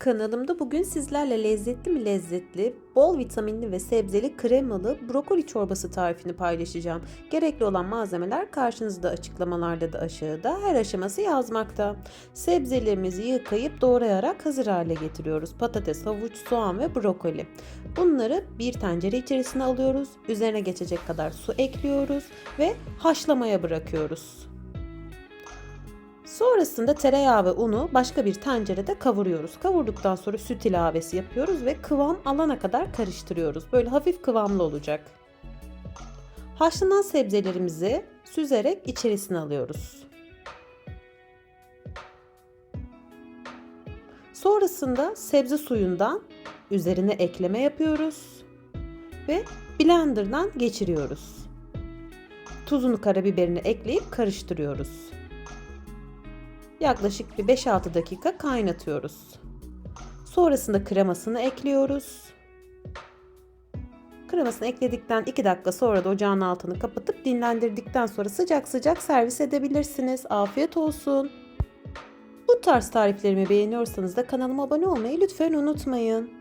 Kanalımda bugün sizlerle lezzetli mi lezzetli, bol vitaminli ve sebzeli kremalı brokoli çorbası tarifini paylaşacağım. Gerekli olan malzemeler karşınızda açıklamalarda da aşağıda her aşaması yazmakta. Sebzelerimizi yıkayıp doğrayarak hazır hale getiriyoruz. Patates, havuç, soğan ve brokoli. Bunları bir tencere içerisine alıyoruz. Üzerine geçecek kadar su ekliyoruz ve haşlamaya bırakıyoruz. Sonrasında tereyağı ve unu başka bir tencerede kavuruyoruz. Kavurduktan sonra süt ilavesi yapıyoruz ve kıvam alana kadar karıştırıyoruz. Böyle hafif kıvamlı olacak. Haşlanan sebzelerimizi süzerek içerisine alıyoruz. Sonrasında sebze suyundan üzerine ekleme yapıyoruz ve blenderdan geçiriyoruz. Tuzunu, karabiberini ekleyip karıştırıyoruz. Yaklaşık bir 5-6 dakika kaynatıyoruz. Sonrasında kremasını ekliyoruz. Kremasını ekledikten 2 dakika sonra da ocağın altını kapatıp dinlendirdikten sonra sıcak sıcak servis edebilirsiniz. Afiyet olsun. Bu tarz tariflerimi beğeniyorsanız da kanalıma abone olmayı lütfen unutmayın.